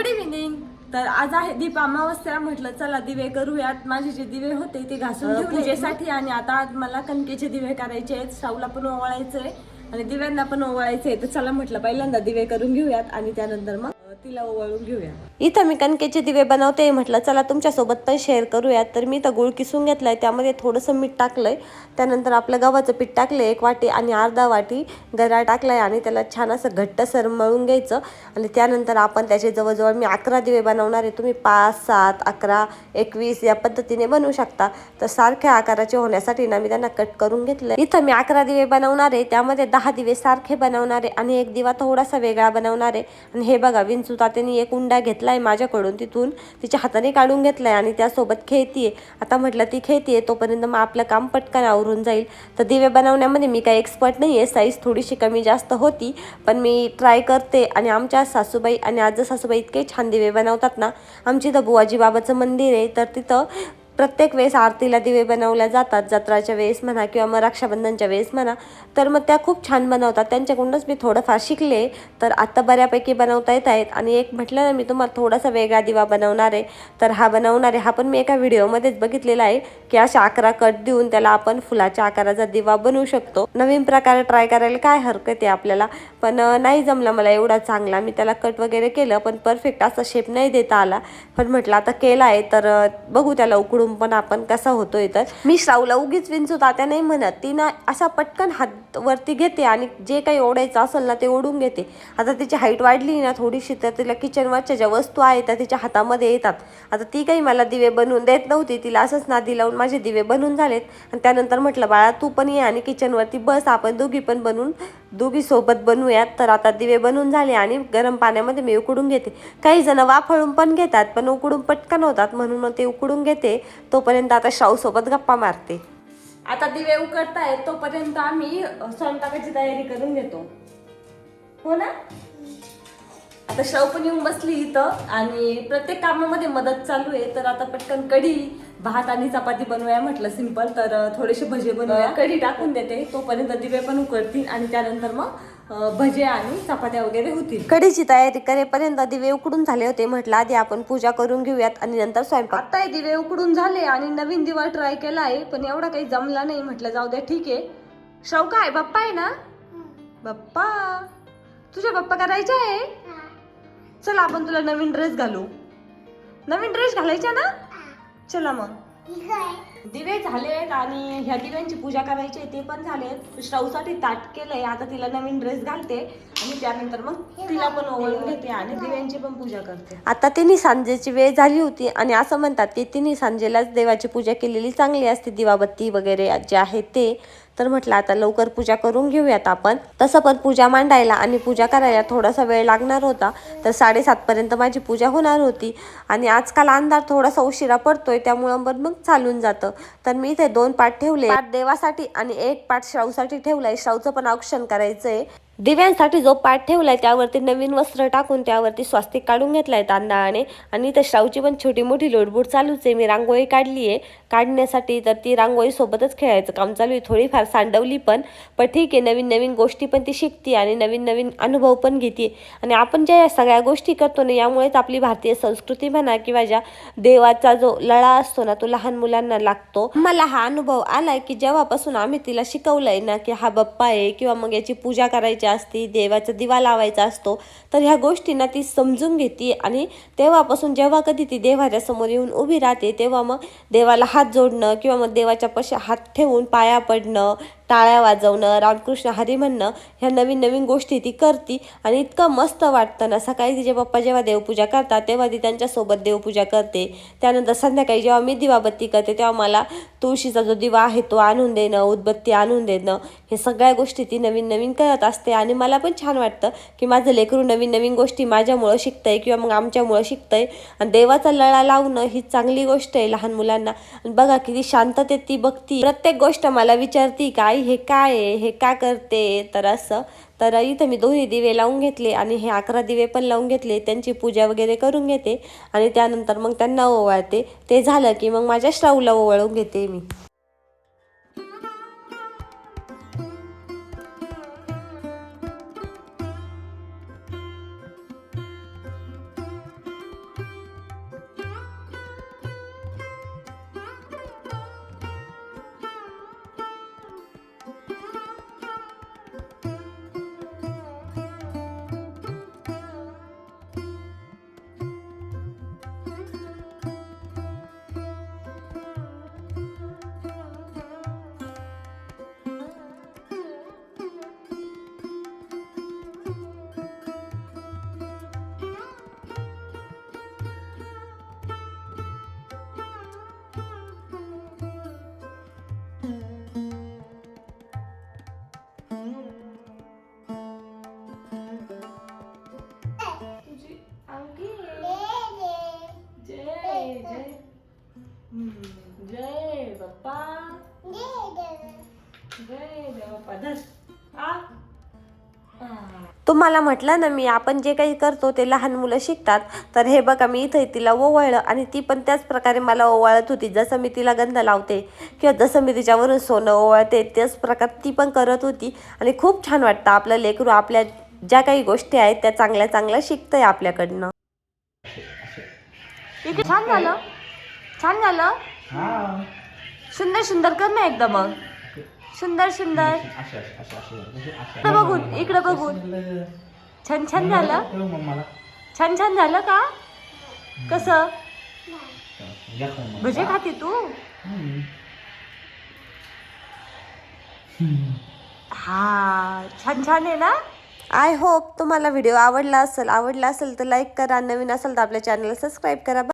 Good evening तर आज आहे दीप अमावस्या. म्हटलं चला दिवे करूयात. माझे जे दिवे होते ते घासून पूजेसाठी. आणि आता आज मला कणकेचे दिवे करायचे आहेत. शाऊला पण ओवाळायचंय. आणि दिव्यांना पण ओवाळायचंय. तर चला म्हटलं पहिल्यांदा दिवे करून घेऊयात. आणि त्यानंतर मग तिला ओवाळून घेऊया. इथं मी कणकेचे दिवे बनवते. म्हटलं चला तुमच्यासोबत पण शेअर करूयात. तर मी तर गुळ किसून घेतलाय. त्यामध्ये थोडंसं मीठ टाकलंय. त्यानंतर आपलं गव्हाचं पीठ टाकलं एक वाटी आणि अर्धा वाटी गरा टाकलाय आणि त्याला छान असं घट्टसर मळून घ्यायचं. आणि त्यानंतर आपण त्याचे जवळजवळ मी अकरा दिवे बनवणार आहे. तुम्ही पाच सात अकरा एकवीस या पद्धतीने बनवू शकता. तर सारख्या आकाराचे होण्यासाठी ना मी त्यांना कट करून घेतलं इथं मी अकरा दिवे बनवणार आहे. त्यामध्ये दहा दिवे सारखे बनवणार आहे आणि एक दिवा थोडासा वेगळा बनवणार आहे. आणि हे बघा चिंचू तात्याने एक उंडा घेतला आहे माझ्याकडून तिथून. तिच्या हाताने काढून घेतलाय आणि त्यासोबत खेळतीये. आता म्हटलं ती खेळतीये तोपर्यंत मग आपलं काम पटकन आवरून जाईल. तर दिवे बनवण्यामध्ये मी काही एक्सपर्ट नाही आहे साईज थोडीशी कमी जास्त होती पण मी ट्राय करते. आणि आमच्या सासूबाई आणि आज सासूबाई इतके छान दिवे बनवतात ना आमची इथं बुवाजी बाबाचं मंदिर आहे तर तिथं प्रत्येक वेळेस आरतीला दिवे बनवल्या जातात जत्राच्या वेळेस म्हणा किंवा मग रक्षाबंधनच्या वेळेस म्हणा तर मग त्या खूप छान बनवतात. त्यांच्याकडूनच मी थोडंफार शिकले तर आत्ता बऱ्यापैकी बनवता येत आहेत. आणि एक म्हटलं ना मी तुम्हाला थोडासा वेगळा दिवा बनवणार आहे. तर हा बनवणार आहे. हा पण मी एका व्हिडिओमध्येच बघितलेला आहे की अशा अकरा कट देऊन त्याला आपण फुलाच्या आकाराचा दिवा बनवू शकतो. नवीन प्रकारे ट्राय करायला काय हरकत आहे आपल्याला? पण नाही जमला मला एवढा चांगला. मी त्याला कट वगैरे केलं पण परफेक्ट असा शेप नाही देता आला. पण म्हटलं आता केला आहे तर बघू त्याला उकडून पण आपण कसा होतोय तर. मी श्रावला उगीच विंचू तात्या नाही म्हणत. ती ना असा पटकन हात वरती घेते आणि जे काही ओढायचं असेल ना ते ओढून घेते. आता तिची हाईट वाढली ना थोडीशी तर तिला किचनवरच्या ज्या वस्तू आहेत त्या तिच्या हातामध्ये येतात. आता ती काही मला दिवे बनवून देत नव्हती. तिला असंच नादी लावून माझे दिवे बनवून झालेत. आणि त्यानंतर म्हटलं बाळा तू पण ये आणि किचनवरती बस. आपण दोघी पण बनवून दोघी सोबत बनवूयात. तर आता दिवे बनवून झाले आणि गरम पाण्यामध्ये मी उकडून घेते. काही जण वाफळून पण घेतात पण उकडून पटकन होतात म्हणून मग ते उकडून घेते. तोपर्यंत आता शाहू सोबत गप्पा मारते. आता दिवे उकडतायत तोपर्यंत आम्ही स्वयंपाकाची तयारी करून घेतो. हो ना? आता शाहू पण येऊन बसली इथं आणि प्रत्येक कामामध्ये मदत चालू आहे. तर आता पटकन कढी भात आणि चपाती बनवूया म्हटलं सिंपल. तर थोडेसे भजे बनवूया. कढी टाकून देते. तोपर्यंत दिवे पण उकडतील आणि त्यानंतर मग भजे आणि चपात्या वगैरे होतील. कढीची तयारी करेपर्यंत दिवे उकडून झाले होते. म्हटलं आधी आपण पूजा करून घेऊयात आणि नंतर स्वयंपाक. आता हे दिवे उकडून झाले आणि नवीन दिवा ट्राय केला आहे पण एवढा काही जमला नाही. म्हटलं जाऊ द्या ठीक आहे. शाहू काय बाप्पा आहे ना? बाप्पा. तुझ्या बाप्पा करायचे आहे? चला आपण तुला नवीन ड्रेस घालू. नवीन ड्रेस घालायचा ना? चला मग. दिवे झालेत आणि ह्या दिव्यांची पूजा करायची ते पण झालेत. श्राऊसाठी ताट केलंय आता तिला नवीन ड्रेस घालते आणि त्यानंतर मग तिला पण ओवाळून घेते आणि दिव्यांची पण पूजा करते. आता तिन्ही सांजेची वेळ झाली होती आणि असं म्हणतात की तिन्ही सांजेलाच देवाची पूजा केलेली चांगली असते. दिवाबत्ती वगैरे जे आहे ते. तर म्हटलं आता लवकर पूजा करून घेऊयात आपण. तसं पण पूजा मांडायला आणि पूजा करायला थोडासा वेळ लागणार होता. तर साडेसातपर्यंत माझी पूजा होणार होती. आणि आजकाल अंधार थोडासा उशिरा पडतोय त्यामुळं मग मग चालून जातं. तर मी इथे दोन पाठ ठेवले पाठ देवासाठी आणि एक पाठ श्रावसाठी ठेवलाय. श्रावचं पण औक्षण करायचंय. दिव्यांसाठी जो पाठ ठेवलाय त्यावरती नवीन वस्त्र टाकून त्यावरती स्वास्तिक काढून घेतलाय तांदळाने. आणि इथं श्रावची पण छोटी मोठी लोडबूड चालूच आहे. मी रांगोळी काढली आहे. काढण्यासाठी तर ती रांगोळी सोबतच खेळायचं काम चालू आहे. थोडीफार सांडवली पण. पण ठीक आहे नवीन नवीन गोष्टी पण ती शिकते आणि नवीन नवीन अनुभव पण घेते. आणि आपण ज्या या सगळ्या गोष्टी करतो ना यामुळेच आपली भारतीय संस्कृती म्हणा किंवा ज्या देवाचा जो लळा असतो ना तो लहान मुलांना लागतो. मला हा अनुभव आलाय की जेव्हापासून आम्ही तिला शिकवलंय ना की हा बाप्पा आहे किंवा मग याची पूजा करायची असते देवाचा दिवा लावायचा असतो तर ह्या गोष्टींना ती समजून घेते आणि तेव्हापासून जेव्हा कधी ती देवाच्या समोर येऊन उभी राहते तेव्हा मग देवाला हात जोडणं किंवा मग देवाच्या पशी हात ठेवून पाया पडणं टाळ्या वाजवणं रामकृष्ण हरी म्हणणं ह्या नवीन नवीन गोष्टी ती करती आणि इतकं मस्त वाटतं ना. सकाळी तिचे पप्पा जेव्हा देवपूजा करतात तेव्हा ती त्यांच्यासोबत देवपूजा करते. त्यानंतर संध्याकाळी जेव्हा मी दिवाबत्ती करते तेव्हा मला तुळशीचा जो दिवा आहे तो आणून देणं उदबत्ती आणून देणं हे सगळ्या गोष्टी ती नवीन नवीन करत असते. आणि मला पण छान वाटतं की माझं लेकरू नवीन नवीन गोष्टी माझ्यामुळं शिकतंय किंवा मग आमच्यामुळं शिकतंय. आणि देवाचा लळा लावणं ही चांगली गोष्ट आहे लहान मुलांना. आणि बघा किती शांततेत ती बघती. प्रत्येक गोष्ट मला विचारती का आई हे काय आहे? हे का करते? तर असं. तर इथं मी दोन्ही दिवे लावून घेतले आणि हे अकरा दिवे पण लावून घेतले. त्यांची पूजा वगैरे करून घेते आणि त्यानंतर मग त्यांना ओवाळते. ते झालं की मग माझ्या श्राऊला ओवाळून घेते मी. तुम्हाला म्हटलं ना मी आपण जे काही करतो ते लहान मुलं शिकतात. तर हे बघा मी इथे तिला ओवाळलं आणि ती पण त्याच प्रकारे मला ओवाळत होती. जसं मी तिला गंध लावते किंवा जसं मी तिच्यावरून सोनं ओवाळते त्याच प्रकार ती पण करत होती. आणि खूप छान वाटतं आपलं लेकरू आपल्या ज्या काही गोष्टी आहेत त्या चांगल्या चांगल्या शिकतंय आपल्याकडनं. इथे छान झालं. छान झालं. हा. सुंदर सुंदर कर ना एकदा मग. सुंदर सुंदर. असे असे असे असे असे असे इकडे बघून इकडे बघून. छान छान झालं. ठेव मग मला. छान छान झालं का? कसं. भजे खाते तू? हम्म. हा छान छान आहे ना? आय होप तुम्हाला व्हिडिओ आवडला असेल. आवडला असेल तर लाईक करा. नवीन असेल तर आपल्या चॅनलला सबस्क्राईब करा.